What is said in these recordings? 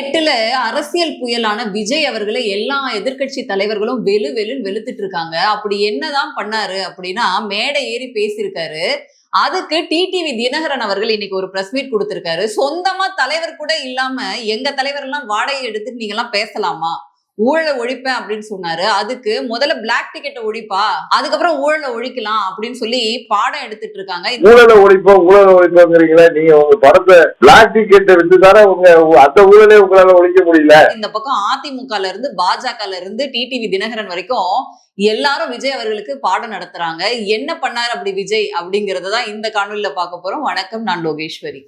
எட்டுல அரசியல் புயலான விஜய் அவர்களை எல்லா எதிர்க்கட்சி தலைவர்களும் வெளு வெளுன்னு வெளுத்துட்டு இருக்காங்க. அப்படி என்னதான் பண்ணாரு அப்படின்னா மேடை ஏறி பேசியிருக்காரு. அதுக்கு டிடிவி தினகரன் அவர்கள் இன்னைக்கு ஒரு பிரஸ் மீட் கொடுத்திருக்காரு. சொந்தமா தலைவர் கூட இல்லாம எங்க தலைவர் எல்லாம் வாடகை எடுத்துட்டு நீங்க எல்லாம் பேசலாமா? ஊழலை ஒழிப்பேன் அப்படின்னு சொன்னாரு. அதுக்கு முதல்ல பிளாக் டிக்கெட்டை ஒழிப்பா. அதுக்கப்புறம் ஊழலை ஒழிக்கலாம் அப்படின்னு சொல்லி பாடம் எடுத்துட்டு இருக்காங்க. ஊழலை ஒழிப்போம் ஊழலை ஒழிப்போங்கிறீங்களே நீங்க உங்க படத்தை பிளாக் டிக்கெட்டை தானே உங்க அந்த ஊழலே உங்களால ஒழிக்க முடியல. இந்த பக்கம் அதிமுகல இருந்து பாஜகல இருந்து டிடிவி தினகரன் வரைக்கும் எல்லாரும் விஜய் அவர்களுக்கு பாடம் நடத்துறாங்க. என்ன பண்ணாரு அப்படி விஜய் அப்படிங்கறத தான் இந்த காணொலியில பார்க்க போறோம். வணக்கம் நான் லோகேஸ்வரி.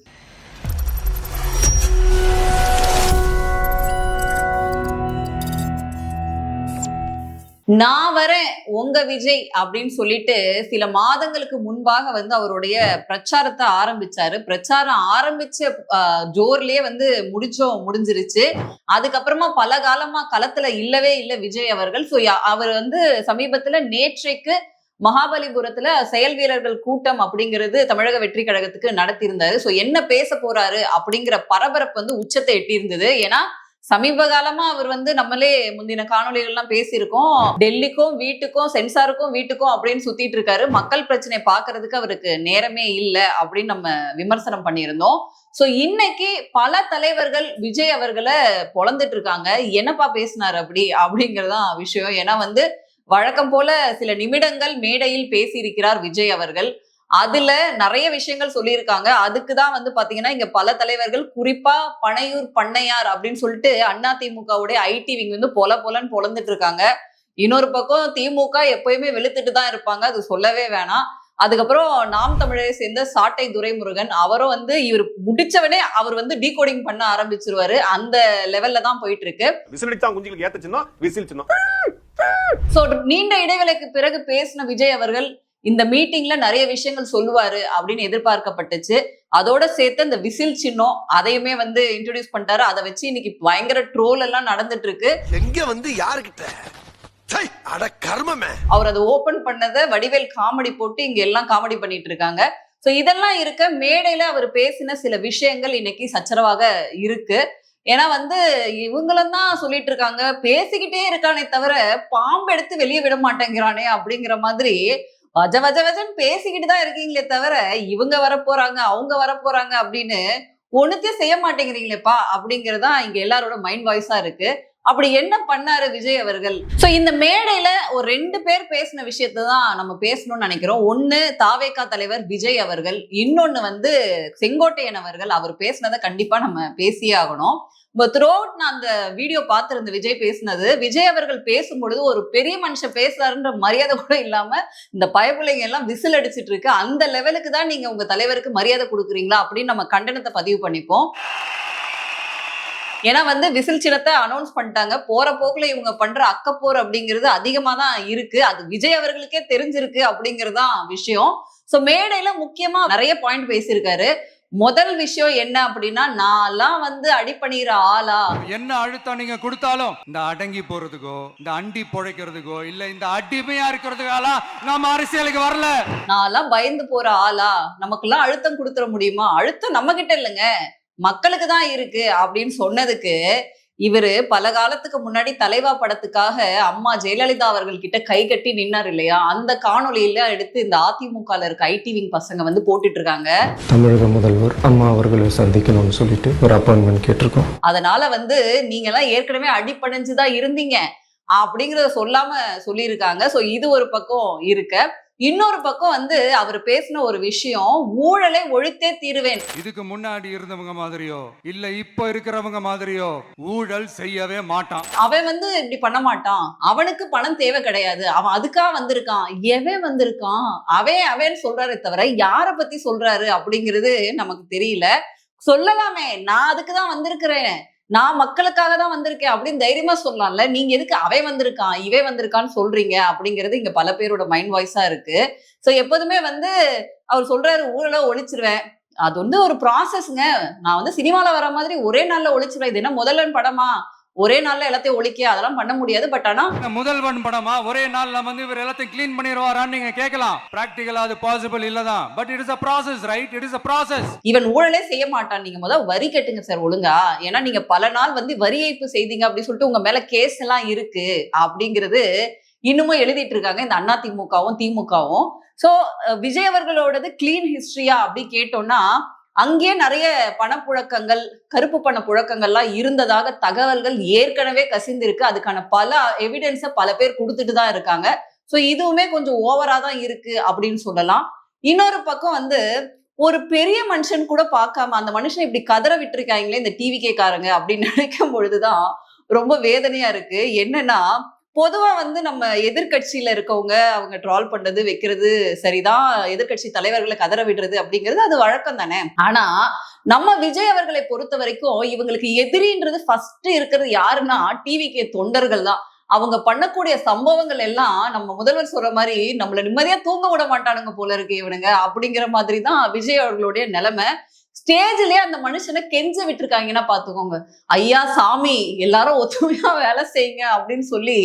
நான் வரேன் உங்க விஜய் அப்படின்னு சொல்லிட்டு சில மாதங்களுக்கு முன்பாக வந்து அவருடைய பிரச்சாரத்தை ஆரம்பிச்சாரு. பிரச்சாரம் ஆரம்பிச்ச ஜோர்லயே வந்து முடிச்சோம் முடிஞ்சிருச்சு. அதுக்கப்புறமா பல காலமா களத்துல இல்லவே இல்லை விஜய் அவர்கள். ஸோ அவர் வந்து சமீபத்துல நேற்றைக்கு மகாபலிபுரத்துல செயல் வீரர்கள் கூட்டம் அப்படிங்கிறது தமிழக வெற்றி கழகத்துக்கு நடத்தியிருந்தாரு. ஸோ என்ன பேச போறாரு அப்படிங்கிற பரபரப்பு வந்து உச்சத்தை எட்டியிருந்தது. ஏன்னா சமீப காலமா அவர் வந்து நம்மளே முந்தின காணொலிகள்லாம் பேசியிருக்கோம். டெல்லிக்கும் வீட்டுக்கும் சென்சாருக்கும் வீட்டுக்கும் அப்படின்னு சுத்திட்டு இருக்காரு. மக்கள் பிரச்சனை பாக்குறதுக்கு அவருக்கு நேரமே இல்லை அப்படின்னு நம்ம விமர்சனம் பண்ணியிருந்தோம். சோ இன்னைக்கு பல தலைவர்கள் விஜய் அவர்களை பொழந்துட்டு இருக்காங்க. என்னப்பா பேசினார் அப்படி? அப்படிங்கறதான் விஷயம். ஏன்னா வந்து வழக்கம் போல சில நிமிடங்கள் மேடையில் பேசியிருக்கிறார் விஜய் அவர்கள். அதுல நிறைய விஷயங்கள் சொல்லியிருக்காங்க. அதுக்கு தான் வந்து பாத்தீங்கன்னா இங்க பல தலைவர்கள் குறிப்பா பனையூர் பண்ணையார் அப்படின்னு சொல்லிட்டு அதிமுகவுடைய ஐடி விங் வந்து பொல பொலன்னு பொழந்துட்டு இருக்காங்க. இன்னொரு பக்கம் திமுக எப்பயுமே வெளுத்துட்டு தான் இருப்பாங்க. அது சொல்லவே வேணாம். அதுக்கப்புறம் நாம் தமிழரை சேர்ந்த சாட்டை துரைமுருகன் அவரும் வந்து இவர் முடிச்சவனே அவர் வந்து டீகோடிங் பண்ண ஆரம்பிச்சிருவாரு. அந்த லெவல்ல தான் போயிட்டு இருக்கு விசில் நீண்ட இடைவேளைக்கு பிறகு பேசின விஜய் அவர்கள் இந்த மீட்டிங்ல நிறைய விஷயங்கள் சொல்லுவாரு அப்படின்னு எதிர்பார்க்கப்பட்டுச்சு. அதோட சேர்த்து இந்த விசில் சின்னம் அதையுமே வந்து இன்ட்ரோடியூஸ் பண்ணிட்டாரு. அதை வச்சு இன்னைக்கு பயங்கர ட்ரோல் எல்லாம் நடந்துட்டு இருக்கு எங்க வந்து கர்மமே. அவர் அதை ஓபன் பண்ணதை வடிவேல் காமெடி போட்டு இங்க எல்லாம் காமெடி பண்ணிட்டு இருக்காங்க சோ இதெல்லாம் இருக்க மேடையில அவர் பேசின சில விஷயங்கள் இன்னைக்கு சச்சரவாக இருக்கு. ஏன்னா வந்து இவங்களும் தான் சொல்லிட்டு இருக்காங்க பேசிக்கிட்டே இருக்கானே தவிர பாம்பு எடுத்து வெளியே விட மாட்டேங்கிறானே அப்படிங்கிற மாதிரி வஜ வஜ வஜன் பேசிக்கிட்டு தான் இருக்கீங்களே தவிர இவங்க வரப்போறாங்க அவங்க வரப்போறாங்க அப்படின்னு ஒண்ணுத்தையும் செய்ய மாட்டேங்கிறீங்களேப்பா அப்படிங்கறதுதான் இங்க எல்லாரோட மைண்ட் வாய்ஸா இருக்கு. அப்படி என்ன பண்ணாரு விஜய் அவர்கள்? சோ இந்த மேடையில ஒரு ரெண்டு பேர் பேசின விஷயத்தை தான் நம்ம பேசணும்னு நினைக்கிறோம். ஒண்ணு தாவேகா தலைவர் விஜய் அவர்கள் இன்னொன்னு வந்து செங்கோட்டையன் அவர்கள். அவர் பேசினதை கண்டிப்பா நம்ம பேசியே ஆகணும். த்ரூ நான் அந்த வீடியோ பார்த்திருந்த விஜய் பேசினது விஜய் அவர்கள் பேசும்பொழுது ஒரு பெரிய மனுஷன் பேசுறாருன்ற மரியாதை கூட இல்லாம இந்த பயப்பிள்ளைங்க எல்லாம் விசில் அடிச்சிட்டு இருக்கு. அந்த லெவலுக்கு தான் நீங்க உங்க தலைவருக்கு மரியாதை கொடுக்குறீங்களா அப்படின்னு நம்ம கண்டனத்தை பதிவு பண்ணிப்போம். ஏன்னா வந்து விசில் சின்னத்தை அனௌன்ஸ் பண்ணிட்டாங்க. போற போக்குல இவங்க பண்ற அக்கப்போர் அப்படிங்கிறது அதிகமா தான் இருக்கு. அது விஜய் அவர்களுக்கே தெரிஞ்சிருக்கு அப்படிங்கறதுதான் விஷயம். சோ மேடையில முக்கியமா நிறைய பாயிண்ட் பேசியிருக்காரு. முதல் விஷயம் என்ன அப்படின்னா நான்லாம் வந்து அடிப்பணிகிற ஆளா? என்ன அழுத்தம் நீங்க கொடுத்தாலும் இந்த அடங்கி போறதுக்கோ இந்த அண்டி பொழைக்கிறதுக்கோ இல்ல இந்த அடிமையா இருக்கிறதுக்காலாம் நம்ம அரசியலுக்கு வரல. நான்லாம் பயந்து போற ஆளா? நமக்கெல்லாம் அழுத்தம் கொடுத்துட முடியுமா? அழுத்தம் நம்ம கிட்ட இல்லைங்க. மக்களுக்கு தான் இருக்கு அப்படின்னு சொன்னதுக்கு இவரு பல காலத்துக்கு முன்னாடி தலைவா படத்துக்காக அம்மா ஜெயலலிதா அவர்கள் கிட்ட கை கட்டி நின்னார் இல்லையா? அந்த காணொளியில எடுத்து இந்த அதிமுகல இருக்க ஐடி விங் பசங்க வந்து போட்டுட்டு இருக்காங்க தமிழக முதல்வர் அம்மா அவர்களை சந்திக்கணும்னு சொல்லிட்டு ஒரு அப்பாயின்மெண்ட் கேட்டிருக்கோம். அதனால வந்து நீங்க எல்லாம் ஏற்கனவே அடிப்படைஞ்சுதான் இருந்தீங்க. அப்படிங்கறத சொல்லாம சொல்லியிருக்காங்க. சோ இது ஒரு பக்கம் இருக்க. இன்னொரு பக்கம் வந்து அவர் பேசின ஒரு விஷயம் ஊழலை ஒழித்தே தீருவேன். இதுக்கு முன்னாடி இருந்தவங்க மாதிரியோ இல்ல இப்ப இருக்கிறவங்க மாதிரியோ ஊழல் செய்யவே மாட்டான். அவன் வந்து இப்படி பண்ண மாட்டான். அவனுக்கு பணம் தேவை கிடையாது. அவன் அதுக்கா வந்திருக்கான். எவன் வந்திருக்கான்? அவன் அவன் சொல்றாரே தவிர யார பத்தி சொல்றாரு அப்படிங்கிறது நமக்கு தெரியல. சொல்லலாமே. நான் அதுக்கு தான் வந்திருக்கிறேன். நான் மக்களுக்காக தான் வந்திருக்கேன் அப்படின்னு தைரியமா சொல்லலாம்ல நீங்க எதுக்கு அவை வந்திருக்கான் இவை வந்திருக்கான்னு சொல்றீங்க அப்படிங்கிறது இங்க பல பேரோட மைண்ட் வாய்ஸா இருக்கு. ஸோ எப்போதுமே வந்து அவர் சொல்றாரு ஊழல ஒழிச்சிருவேன். அது வந்து ஒரு ப்ராசஸ்ங்க நான் வந்து சினிமாவில் வர மாதிரி ஒரே நாளில் ஒழிச்சிருவேன். இது என்ன முதல்வன் படமா? ஒரே நாள்ல எல்லாத்தையும் ஒழிக்க அதெல்லாம் பண்ண முடியாது. பட் ஆனா முதல்வன் படமா ஒரே நாள்ல வந்து இவர் எல்லாத்தையும் க்ளீன் பண்ணிடுவாரான்னு நீங்க கேட்கலாம். பிராக்டிகலா அது பாசிபிள் இல்லதான். But it is a process right it is a process இவன் ஊழலே செய்ய மாட்டான். நீங்க முத வரி கட்டுங்க சார் ஒழுங்கா. ஏன்னா நீங்க பல நாள் வந்து வரி ஏய்ப்பு செய்தீங்க அப்படின்னு சொல்லிட்டு உங்க மேல கேஸ் எல்லாம் இருக்கு அப்படிங்கிறது இன்னுமும் எழுதிட்டு இருக்காங்க. இந்த அண்ணா திமுகவும் திமுகவும். சோ விஜய் அவர்களோடது கிளீன் ஹிஸ்டரியா அப்படி கேட்டோம்னா அங்கேயே நிறைய பணப்புழக்கங்கள் கருப்பு பண புழக்கங்கள்லாம் இருந்ததாக தகவல்கள் ஏற்கனவே கசிந்திருக்கு. அதுக்கான பல எவிடன்ஸை பல பேர் கொடுத்துட்டு தான் இருக்காங்க. ஸோ இதுவுமே கொஞ்சம் ஓவரா தான் இருக்கு அப்படின்னு சொல்லலாம். இன்னொரு பக்கம் வந்து ஒரு பெரிய மனுஷன் கூட பார்க்காம அந்த மனுஷன் இப்படி கதற விட்டுருக்காங்களே இந்த டிவி கேக்காரங்க அப்படின்னு நினைக்கும் பொழுதுதான் ரொம்ப வேதனையா இருக்கு. என்னன்னா பொதுவா வந்து நம்ம எதிர்கட்சியில இருக்கவங்க அவங்க ட்ரால் பண்றது வைக்கிறது சரிதான். எதிர்க்கட்சி தலைவர்களை கதற விடுறது அப்படிங்கிறது அது வழக்கம் தானே? ஆனா நம்ம விஜய் அவர்களை பொறுத்த வரைக்கும் இவங்களுக்கு எதிரின்றது ஃபர்ஸ்ட் இருக்கிறது யாருன்னா டிவிகே தொண்டர்கள் தான். அவங்க பண்ணக்கூடிய சம்பவங்கள் எல்லாம் நம்ம முதல்வர் சொல்ற மாதிரி நம்மள நிம்மதியா தூங்க விட மாட்டானுங்க போல இருக்கு இவனுங்க அப்படிங்கிற மாதிரி தான் விஜய் அவர்களுடைய நிலைமை. ஸ்டேஜ்லயே அந்த மனுஷனை கெஞ்ச விட்டுருக்காங்கன்னா பாத்துக்கோங்க. ஐயா சாமி எல்லாரும் ஒத்துமையா வேலை செய்யுங்க அப்படின்னு சொல்லி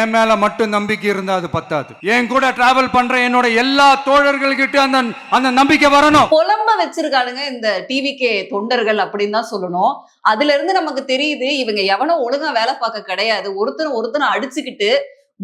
என் மேல மட்டும் நம்பிக்கை இருந்தா அது பத்தாது. என் கூட டிராவல் பண்ற என்னோட எல்லா தோழர்கள்கிட்ட அந்த அந்த நம்பிக்கை வரணும். புலம்ப வச்சிருக்கானுங்க இந்த டிவிகே தொண்டர்கள் அப்படின்னு தான் சொல்லணும். அதுல இருந்து நமக்கு தெரியுது இவங்க எவனும் ஒழுங்கா வேலை பார்க்க கிடையாது. ஒருத்தர் ஒருத்தனை அடிச்சுக்கிட்டு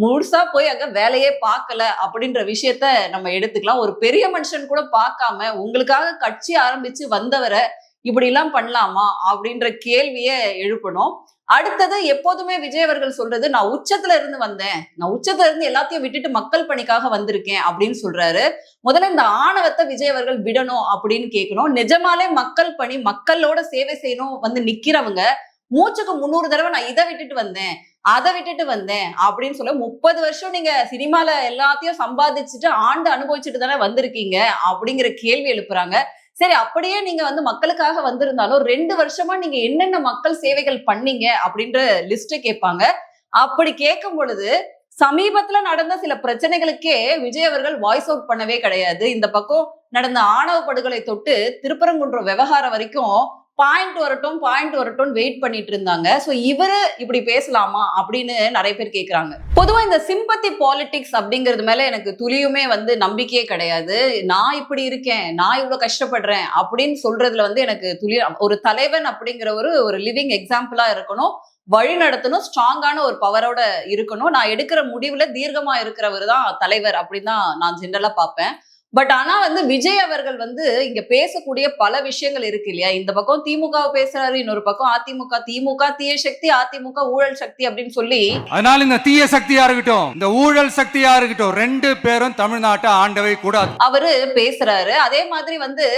முழுசா போய் அங்க வேலையே பார்க்கல அப்படின்ற விஷயத்த நம்ம எடுத்துக்கலாம். ஒரு பெரிய மனுஷன் கூட பார்க்காம உங்களுக்காக கட்சி ஆரம்பிச்சு வந்தவரை இப்படி எல்லாம் பண்ணலாமா அப்படின்ற கேள்வியை எழுப்பணும். அடுத்தது எப்போதுமே விஜய் அவர்கள் சொல்றது நான் உச்சத்துல இருந்து வந்தேன். நான் உச்சத்துல இருந்து எல்லாத்தையும் விட்டுட்டு மக்கள் பணிக்காக வந்திருக்கேன் அப்படின்னு சொல்றாரு. முதல்ல இந்த ஆணவத்தை விஜய் அவர்கள் விடணும் அப்படின்னு கேட்கணும். நிஜமாலே மக்கள் பணி மக்களோட சேவை செய்யணும் வந்து நிக்கிறவங்க மூச்சுக்கு முந்நூறு தடவை நான் இதை விட்டுட்டு வந்தேன். அதை விட்டுட்டு வந்தேன் அப்படின்னு சொல்ல முப்பது வருஷம் நீங்க சினிமால எல்லாத்தையும் சம்பாதிச்சுட்டு ஆண்டு அனுபவிச்சுட்டு தானே வந்திருக்கீங்க அப்படிங்கிற கேள்வி எழுப்புறாங்க. சரி அப்படியே நீங்க வந்து மக்களுக்காக வந்திருந்தாலும் ரெண்டு வருஷமா நீங்க என்னென்ன மக்கள் சேவைகள் பண்ணீங்க அப்படின்ற லிஸ்ட் கேட்பாங்க. அப்படி கேட்கும் பொழுது சமீபத்துல நடந்த சில பிரச்சனைகளுக்கே விஜய் அவர்கள் வாய்ஸ் அவுட் பண்ணவே கிடையாது. இந்த பக்கம் நடந்த ஆணவ படுகொலை தொட்டு திருப்பரங்குன்றம் விவகாரம் வரைக்கும் பாயிண்ட் வரட்டும் பாயிண்ட் வரட்டும் வெயிட் பண்ணிட்டு இருந்தாங்க. ஸோ இவரு இப்படி பேசலாமா அப்படின்னு நிறைய பேர் கேட்குறாங்க பொதுவாக இந்த சிம்பத்தி பாலிடிக்ஸ் அப்படிங்கிறது மேல எனக்கு துளியுமே வந்து நம்பிக்கையே கிடையாது. நான் இப்படி இருக்கேன் நான் இவ்வளோ கஷ்டப்படுறேன் அப்படின்னு சொல்றதுல வந்து எனக்கு துளி ஒரு தலைவன் அப்படிங்கிற ஒரு ஒரு லிவிங் எக்ஸாம்பிளா இருக்கணும். வழி நடத்தணும் ஸ்ட்ராங்கான ஒரு பவரோட இருக்கணும். நான் எடுக்கிற முடிவுல தீர்க்கமா இருக்கிறவர் தான் தலைவர் அப்படின்னு தான் நான் ஜென்ரலா பார்ப்பேன். பட் ஆனா வந்து விஜய் அவர்கள் வந்து இங்க பேசக்கூடிய பல விஷயங்கள் இருக்கு இல்லையா? இந்த பக்கம் திமுக பேசுறாரு இன்னொரு பக்கம் அதிமுக திமுக தீய சக்தி அதிமுக ஊழல் சக்தி அப்படின்னு சொல்லி அதனால இந்த தீய சக்தியா இருக்கட்டும் இந்த ஊழல் சக்தியா இருக்கட்டும் ரெண்டு பேரும் தமிழ்நாட்டை ஆண்டவே கூடாது. அவரு பேசுறாரு. அதே மாதிரி வந்து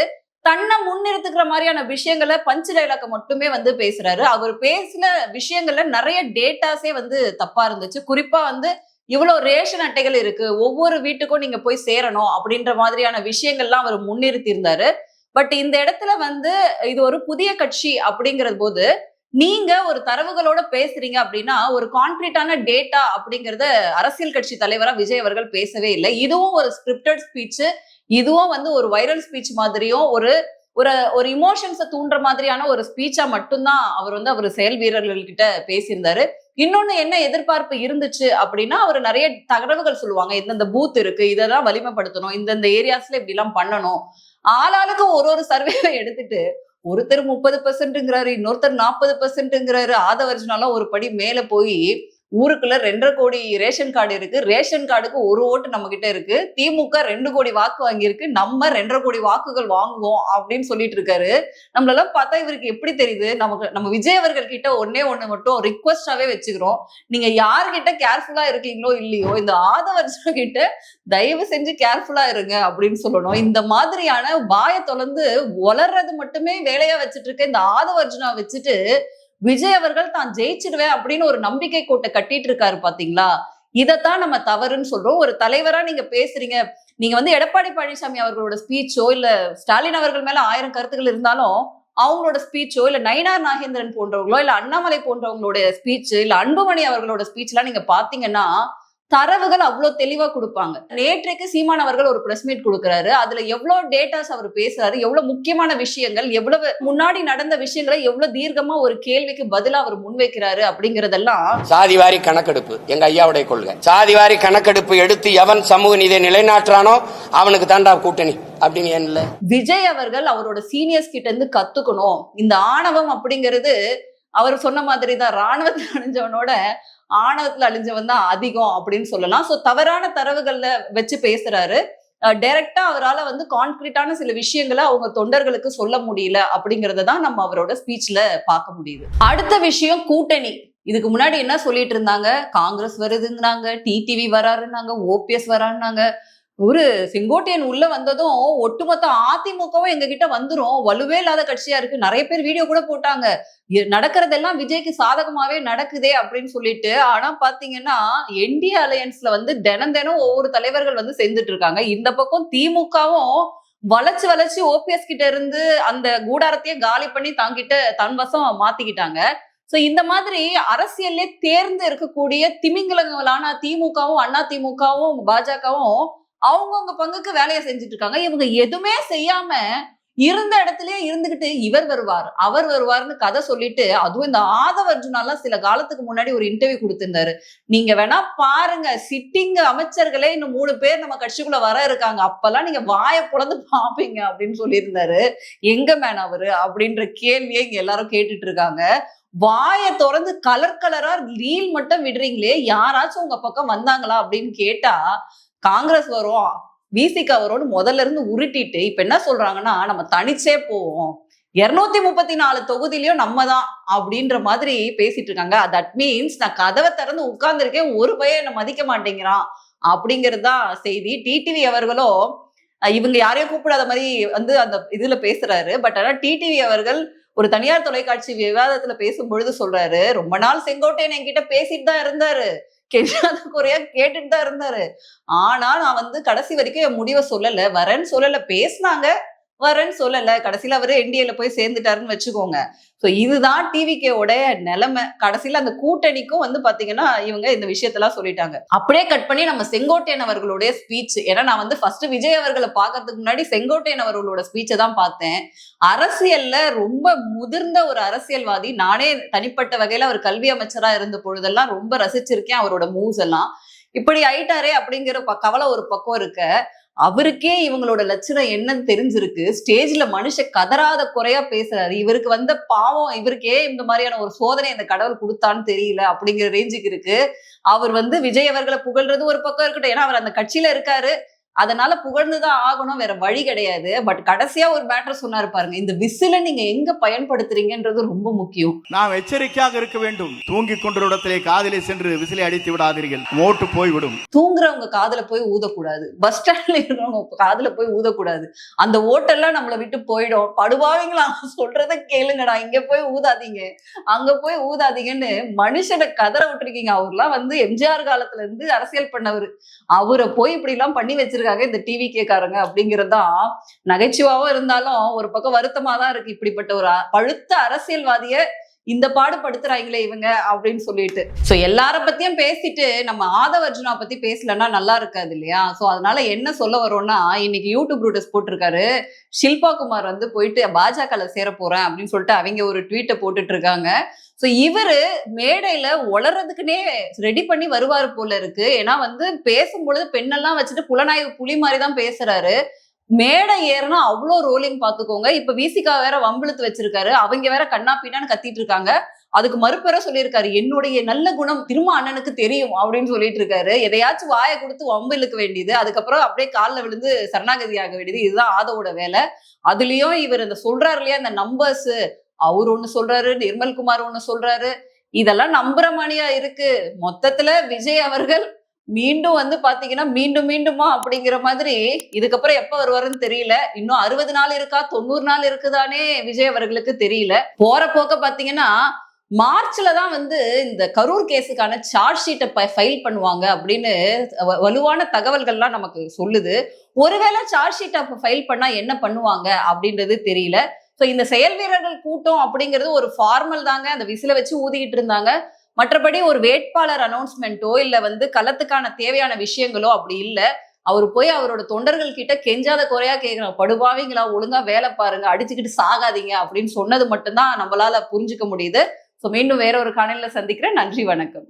தன்னை முன்னிறுத்துக்கிற மாதிரியான விஷயங்களை பஞ்சு டைலாக்க மட்டுமே வந்து பேசுறாரு. அவர் பேசின விஷயங்கள்ல நிறைய டேட்டாஸே வந்து தப்பா இருந்துச்சு. குறிப்பா வந்து இவ்வளவு ரேஷன் அட்டைகள் இருக்கு ஒவ்வொரு வீட்டுக்கும் நீங்க போய் சேரணும் அப்படின்ற மாதிரியான விஷயங்கள்லாம் அவர் முன்னிறுத்தி இருந்தாரு. பட் இந்த இடத்துல வந்து இது ஒரு புதிய கட்சி அப்படிங்கிற போது நீங்க ஒரு தரவுகளோட பேசுறீங்க அப்படின்னா ஒரு கான்கிரீட்டான டேட்டா அப்படிங்கறத அரசியல் கட்சி தலைவரா விஜய் அவர்கள் பேசவே இல்லை. இதுவும் ஒரு ஸ்கிரிப்டட் ஸ்பீச் இதுவும் வந்து ஒரு வைரல் ஸ்பீச் மாதிரியும் ஒரு ஒரு ஒரு இமோஷன்ஸை தூண்டுற மாதிரியான ஒரு ஸ்பீச்சா மட்டும்தான் அவர் வந்து அவர் செயல் வீரர்கள்கிட்ட பேசியிருந்தாரு. இன்னொன்னு என்ன எதிர்பார்ப்பு இருந்துச்சு அப்படின்னா அவர் நிறைய தகவல்கள் சொல்லுவாங்க. இந்தந்த பூத் இருக்கு இதெல்லாம் வலிமைப்படுத்தணும். இந்தந்த ஏரியாஸ்ல இப்படி எல்லாம் பண்ணணும். ஆளாளுக்கு ஒரு ஒரு சர்வேவை எடுத்துட்டு ஒருத்தர் முப்பது பெர்சென்ட்ங்கிறாரு இன்னொருத்தர் நாற்பது பெர்சென்ட்ங்கிறாரு ஆதவர்ஜனாலாம் ஒரு படி மேல போய் ஊருக்குள்ள ரெண்டரை கோடி ரேஷன் கார்டு இருக்கு. ரேஷன் கார்டுக்கு ஒரு ஓட்டு நம்ம கிட்ட இருக்கு. திமுக ரெண்டு கோடி வாக்கு வாங்கியிருக்கு. நம்ம ரெண்டரை கோடி வாக்குகள் வாங்குவோம் அப்படின்னு சொல்லிட்டு இருக்காரு. நம்மளெல்லாம் பார்த்தா இவருக்கு எப்படி தெரியுது? நமக்கு நம்ம விஜய் அவர்கள் கிட்ட ஒன்னே ஒண்ணு மட்டும் ரிக்வஸ்டாவே வச்சுக்கிறோம். நீங்க யார்கிட்ட கேர்ஃபுல்லா இருக்கீங்களோ இல்லையோ இந்த ஆதவர்ஜன கிட்ட தயவு செஞ்சு கேர்ஃபுல்லா இருங்க அப்படின்னு சொல்லணும். இந்த மாதிரியான வாயை தொடர்ந்து வளர்றது மட்டுமே வேலையா வச்சுட்டு இருக்க இந்த ஆதவர்ஜனா வச்சுட்டு விஜய் அவர்கள் தான் ஜெயிச்சிடுவேன் அப்படின்னு ஒரு நம்பிக்கை கோட்டை கட்டிட்டு இருக்காரு பாத்தீங்களா? இதைத்தான் நம்ம தவறுன்னு சொல்றோம். ஒரு தலைவரா நீங்க பேசுறீங்க. நீங்க வந்து எடப்பாடி பழனிசாமி அவர்களோட ஸ்பீச்சோ இல்ல ஸ்டாலின் அவர்கள் மேல ஆயிரம் கருத்துக்கள் இருந்தாலும் அவங்களோட ஸ்பீச்சோ இல்ல நயினார் நாகேந்திரன் போன்றவங்களோ இல்ல அண்ணாமலை போன்றவங்களோட ஸ்பீச் இல்ல அன்புமணி அவர்களோட ஸ்பீச் எல்லாம் நீங்க பாத்தீங்கன்னா தரவுகள் அவ்வளவு தெளிவா கொடுப்பாங்க. நேற்றைக்கு சீமான் அவர்கள் ஒரு பிரஸ் மீட் கொடுக்குறாரு. அதுல எவ்வளவு டேட்டாஸ் அவர் பேசுறாரு எவ்வளவு முக்கியமான விஷயங்கள் எவ்வளவு முன்னாடி நடந்த விஷயங்களை எவ்வளவு தீர்க்கமா ஒரு கேள்விக்கு பதிலா அவர் முன்வைக்கிறாரு அப்படிங்கறதெல்லாம் சாதிவாரி கணக்கெடுப்பு எங்க ஐயாவுடைய கொள்கை. சாதிவாரி கணக்கெடுப்பு எடுத்து எவன் சமூக நீதியை நிலைநாட்டுறானோ அவனுக்கு தாண்டா கூட்டணி அப்படின்னு விஜய் அவர்கள் அவரோட சீனியர்ஸ் கிட்ட இருந்து கத்துக்கணும். இந்த ஆணவம் அப்படிங்கிறது அவர் சொன்ன மாதிரி தான் ராணுவத்தில் அழிஞ்சவனோட ஆணவத்துல அழிஞ்சவன் தான் அதிகம் அப்படின்னு சொல்லலாம். ஸோ தவறான தரவுகள்ல வச்சு பேசுறாரு. டைரக்டா அவரால் வந்து கான்கிரீட்டான சில விஷயங்களை அவங்க தொண்டர்களுக்கு சொல்ல முடியல அப்படிங்கறத தான் நம்ம அவரோட ஸ்பீச்ல பார்க்க முடியுது. அடுத்த விஷயம் கூட்டணி. இதுக்கு முன்னாடி என்ன சொல்லிட்டு இருந்தாங்க? காங்கிரஸ் வருதுங்கிறாங்க டிடிவி வராருன்னாங்க ஓபிஎஸ் வராருன்னாங்க. ஒரு செங்கோட்டையன் உள்ள வந்ததும் ஒட்டுமொத்த அதிமுகவும் எங்க கிட்ட வந்துரும். வலுவே இல்லாத கட்சியா இருக்கு. நிறைய பேர் வீடியோ கூட போட்டாங்க. நடக்கிறதெல்லாம் விஜய்க்கு சாதகமாவே நடக்குதே அப்படின்னு சொல்லிட்டு ஆனா பாத்தீங்கன்னா என்டிஏ அலையன்ஸ்ல வந்து தினம் தினம் ஒவ்வொரு தலைவர்கள் வந்து சேர்ந்துட்டு இருக்காங்க. இந்த பக்கம் திமுகவும் வளைச்சு வளைச்சு ஓபிஎஸ் கிட்ட இருந்து அந்த கூடாரத்தையே காலி பண்ணி தாங்கிட்ட தன் வசம் மாத்திக்கிட்டாங்க. சோ இந்த மாதிரி அரசியல்லே தேர்ந்து இருக்கக்கூடிய திமிங்கலங்களான திமுகவும் அண்ணா திமுகவும் பாஜகவும் அவங்கவுங்க பங்குக்கு வேலையை செஞ்சுட்டு இருக்காங்க இவங்க எதுவுமே செய்யாம இருந்த இடத்துலயே இருந்துகிட்டு இவர் வருவார் அவர் வருவார்னு கதை சொல்லிட்டு அதுவும் இந்த ஆதவ அர்ஜுனாலாம் சில காலத்துக்கு முன்னாடி ஒரு இன்டர்வியூ கொடுத்திருந்தாரு. நீங்க வேணா பாருங்க சிட்டிங் அமைச்சர்களே இன்னும் மூணு பேர் நம்ம கட்சிக்குள்ள வர இருக்காங்க. அப்பெல்லாம் நீங்க வாயை புலந்து பாப்பீங்க அப்படின்னு சொல்லியிருந்தாரு. எங்க மேன் அவரு அப்படின்ற கேள்வியை இங்க எல்லாரும் கேட்டுட்டு இருக்காங்க வாயை திறந்து கலர் கலரா ரீல் மட்டும் விடுறீங்களே யாராச்சும் உங்க பக்கம் வந்தாங்களா அப்படின்னு கேட்டா காங்கிரஸ் வரும் விசிகா வரும்னு முதல்ல இருந்து உருட்டிட்டு இப்ப என்ன சொல்றாங்கன்னா நம்ம தனிச்சே போவோம். இருநூத்தி முப்பத்தி நாலு தொகுதியிலயும் நம்ம தான் அப்படின்ற மாதிரி பேசிட்டு இருக்காங்க. தட் மீன்ஸ் நான் கதவை திறந்து உட்கார்ந்துருக்கேன் ஒரு பையன் என்ன மதிக்க மாட்டேங்கிறான் அப்படிங்கிறது தான் செய்தி டிடிவி அவர்களோ இவங்க யாரையும் கூப்பிடாத மாதிரி வந்து அந்த இதுல பேசுறாரு. பட் ஆனா டிடிவி அவர்கள் ஒரு தனியார் தொலைக்காட்சி விவாதத்துல பேசும் பொழுது சொல்றாரு ரொம்ப நாள் செங்கோட்டையன் என்கிட்ட பேசிட்டு தான் இருந்தாரு. கெஞ்சாத குறையா கேட்டுட்டு தான் இருந்தாரு. ஆனா நான் வந்து கடைசி வரைக்கும் என் முடிவை சொல்லல. வரேன்னு சொல்லல. பேசினாங்க. வரேன்னு சொல்லல. கடைசியில அவரு என்டிஏல போய் சேர்ந்துட்டாருன்னு வச்சுக்கோங்க. ஸோ இதுதான் டிவிகேவோட நிலைமை. கடைசியில அந்த கூட்டணிக்கும் வந்து பாத்தீங்கன்னா இவங்க இந்த விஷயத்தெல்லாம் சொல்லிட்டாங்க. அப்படியே கட் பண்ணி நம்ம செங்கோட்டையன் அவர்களுடைய ஸ்பீச் ஏன்னா நான் வந்து ஃபர்ஸ்ட் விஜய் அவர்களை பார்க்கறதுக்கு முன்னாடி செங்கோட்டையன் அவர்களோட ஸ்பீச்சை தான் பார்த்தேன். அரசியல்ல ரொம்ப முதிர்ந்த ஒரு அரசியல்வாதி. நானே தனிப்பட்ட வகையில அவர் கல்வி அமைச்சரா இருந்த பொழுதெல்லாம் ரொம்ப ரசிச்சிருக்கேன் அவரோட மூவ்ஸ் எல்லாம். இப்படி ஆயிட்டாரே அப்படிங்கிற கவலை ஒரு பக்கம் இருக்க. அவருக்கே இவங்களோட லட்சணம் என்னன்னு தெரிஞ்சிருக்கு. ஸ்டேஜ்ல மனுஷ கதறாத குறையா பேசுறாரு. இவருக்கு வந்த பாவம் இவருக்கே இந்த மாதிரியான ஒரு சோதனை இந்த கடவுள் கொடுத்தான்னு தெரியல அப்படிங்கிற ரேஞ்சுக்கு இருக்கு. அவர் வந்து விஜய் அவர்களை புகழ்றது ஒரு பக்கம் இருக்கட்டும். ஏன்னா அவர் அந்த கட்சியில இருக்காரு. அதனால புகழ்ந்துதான் ஆகணும் வேற வழி கிடையாது. பட் கடைசியா ஒரு மேட்டர் சொன்னாரு பாருங்க இந்த விசில நீங்க எங்க பயன்படுத்துறீங்கன்றது ரொம்ப முக்கியம். நாம் எச்சரிக்கையாக இருக்க வேண்டும். தூங்கிக் கொண்டிருந்த இடத்திலே காதிலே சென்று விசிலை அடித்து விடாதீர்கள். மோட்டு போய்விடும். தூங்குறவங்க காதுல போய் ஊதக்கூடாது. பஸ் ஸ்டாண்ட்ல இருக்கிறவங்க காதுல போய் ஊதக்கூடாது. அந்த ஓட்டெல்லாம் நம்மளை விட்டு போயிடும். படுபாவீங்களா சொல்றத கேளுங்கடா. இங்க போய் ஊதாதீங்க. அங்க போய் ஊதாதீங்கன்னு மனுஷனை கதற விட்டுருக்கீங்க. அவர்லாம் வந்து எம்ஜிஆர் காலத்துல இருந்து அரசியல் பண்ணவர். அவரை போய் இப்படி எல்லாம் பண்ணி பேசுறதுக்காக இந்த டிவி கேக்காரங்க அப்படிங்கறதுதான். நகைச்சுவாவும் இருந்தாலும் ஒரு பக்கம் வருத்தமா தான் இருக்கு. இப்படிப்பட்ட ஒரு பழுத்த அரசியல்வாதிய இந்த பாடு படுத்துறாங்களே இவங்க அப்படின்னு சொல்லிட்டு. ஸோ எல்லார பத்தியும் பேசிட்டு நம்ம ஆதவ அர்ஜுனா பத்தி பேசலன்னா நல்லா இருக்காது இல்லையா? ஸோ அதனால என்ன சொல்ல வரோம்னா இன்னைக்கு யூடியூப் ரூட்டஸ் போட்டிருக்காரு. ஷில்பா குமார் வந்து போயிட்டு பாஜகல சேர போறேன் அப்படின்னு சொல்லிட்டு அவங்க ஒரு ட்வீட்டை போட்டுட்டு இருக்காங்க ஸோ இவரு மேடையில உளறதுக்குன்னே ரெடி பண்ணி வருவாரு போல இருக்கு. ஏன்னா வந்து பேசும்பொழுது பெண்ணெல்லாம் வச்சுட்டு புலனாய்வு புலி மாதிரி தான் பேசுறாரு. மேடை ஏறினா அவ்வளோ ரோலிங் பார்த்துக்கோங்க இப்போ விசிகா வேற வம்பிழுத்து வச்சிருக்காரு. அவங்க வேற கண்ணா பின்னான்னு கத்திட்டு இருக்காங்க. அதுக்கு மறுப்பெற சொல்லியிருக்காரு. என்னுடைய நல்ல குணம் திரும்ப அண்ணனுக்கு தெரியும் அப்படின்னு சொல்லிட்டு இருக்காரு. எதையாச்சும் வாயை கொடுத்து வம்பு இழுக்க வேண்டியது. அதுக்கப்புறம் அப்படியே காலில் விழுந்து சரணாகதி ஆக வேண்டியது. இதுதான் ஆதவோட வேலை. அதுலயும் இவர் இந்த சொல்றாரு இல்லையா? இந்த நம்பர்ஸ் அவர் ஒண்ணு சொல்றாரு நிர்மல்குமார் ஒண்ணு சொல்றாரு. இதெல்லாம் நம்புற மணியா இருக்கு. மொத்தத்துல விஜய் அவர்கள் மீண்டும் வந்து பாத்தீங்கன்னா மீண்டும் மீண்டுமா அப்படிங்கிற மாதிரி இதுக்கப்புறம் எப்ப வருவாருன்னு தெரியல. இன்னும் அறுபது நாள் இருக்கா தொண்ணூறு நாள் இருக்குதானே விஜய் அவர்களுக்கு தெரியல. போற போக்க பாத்தீங்கன்னா மார்ச்ல தான் வந்து இந்த கரூர் கேஸுக்கான சார்ஜ் ஷீட்டை ஃபைல் பண்ணுவாங்க அப்படின்னு வ- வலுவான தகவல்கள்லாம் நமக்கு சொல்லுது. ஒருவேளை சார்ஜ் ஷீட்டை ஃபைல் பண்ணா என்ன பண்ணுவாங்க அப்படின்றது தெரியல. ஸோ இந்த செயல் வீரர்கள் கூட்டம் அப்படிங்கிறது ஒரு ஃபார்மல் தாங்க. அந்த விசில வச்சு ஊதிக்கிட்டு இருந்தாங்க. மற்றபடி ஒரு வேட்பாளர் அனௌன்ஸ்மெண்ட்டோ இல்ல வந்து களத்துக்கான தேவையான விஷயங்களோ அப்படி இல்லை. அவர் போய் அவரோட தொண்டர்கள் கிட்ட கெஞ்சாத குறையா கேட்கிறாங்க படுபாவீங்களா ஒழுங்கா வேலை பாருங்க அடிச்சுக்கிட்டு சாகாதீங்க அப்படின்னு சொன்னது மட்டும்தான் நம்மளால புரிஞ்சுக்க முடியுது. ஸோ மீண்டும் வேற ஒரு காணொலியில சந்திக்கிறேன். நன்றி வணக்கம்.